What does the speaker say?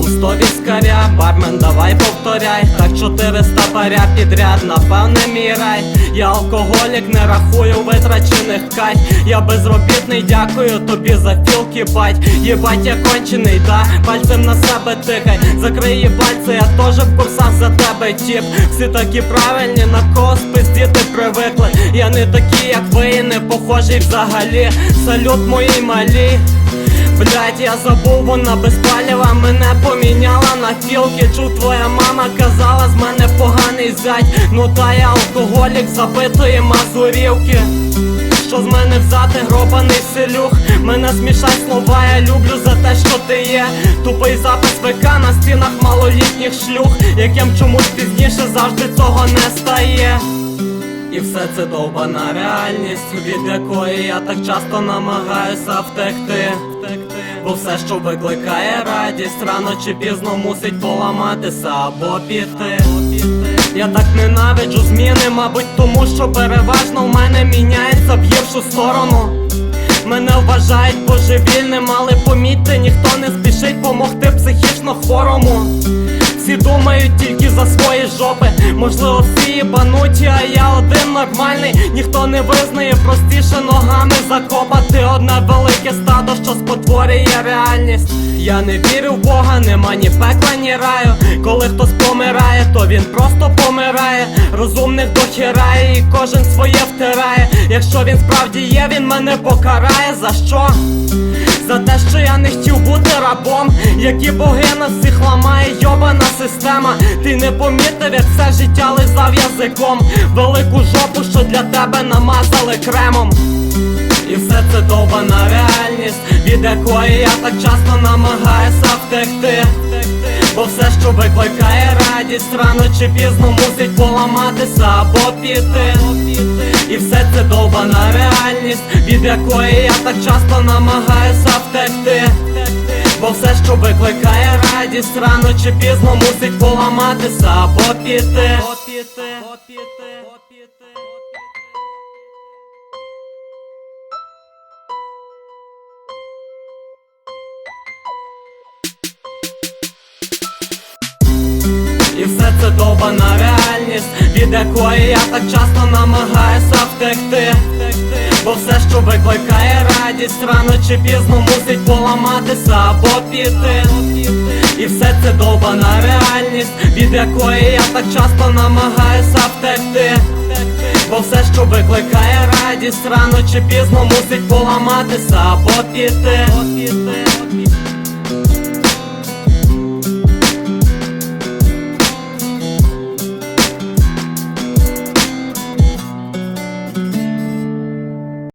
100 віскаря, бармен, давай повторяй, так 400 паря підряд, напевне мій рай Я алкоголік, не рахую витрачених кать Я безробітний, дякую тобі за філки, бать. Єбать, я кончений, да, пальцем на себе тикай. Закриє пальці, я теж в курсах за тебе, тіп. Всі такі правильні, на кого спиздіти привикли. Я не такий, як ви, і не похожий взагалі. Салют моїй малій Блять, я забув, вона без паліва мене поміняла на філки Чув, твоя мама казала, з мене поганий зять. Ну та я алкоголік запитує мазурівки. Що з мене взяти гробаний селюх? Мене смішать слова, я люблю за те, що ти є. Тупий запис ВК на стінах малолітніх шлюх Яким чомусь пізніше завжди цього не стає і все це довбана реальність, від якої я так часто намагаюся втекти. Бо все, що викликає радість, рано чи пізно мусить поламатися або піти. Я так ненавиджу зміни, мабуть, тому що переважно в мене міняється в гіршу сторону. Мене вважають божевільним, але помітьте, ніхто не спішить помогти психічно хворому. Всі думають тільки за свої жопи. Можливо, всі їбануті, а я один нормальний. Ніхто не визнає простіше ногами закопати. Одне велике стадо, що спотворює реальність. Я не вірю в Бога, нема ні пекла, ні раю. Коли хтось помирає, то він просто помирає. Розумних дохерає і кожен своє втирає. Якщо він справді є, він мене покарає. За що? За те, що я не хотів бути рабом, які боги нас всіх ламає, йобана система. Ти не помітив, як все життя лизав язиком. Велику жопу, що для тебе намазали кремом. І все це довбана реальність, від якої я так часто намагаюся втекти. Бо все, що викликає радість, рано чи пізно мусить поламатися або піти. І все це довбана реальність, від якої я так часто намагаюся втекти. Радість, рано чи пізно мусить поламатися або піти. І все це довбана реальність, від якої я так часто намагаюся втекти. Бо все, що викликає радість, рано чи пізно мусить поламатися або піти. І все це довбана реальність, від якої я так часто намагаюся втекти. Бо все, що викликає радість, рано чи пізно мусить поламатися або піти.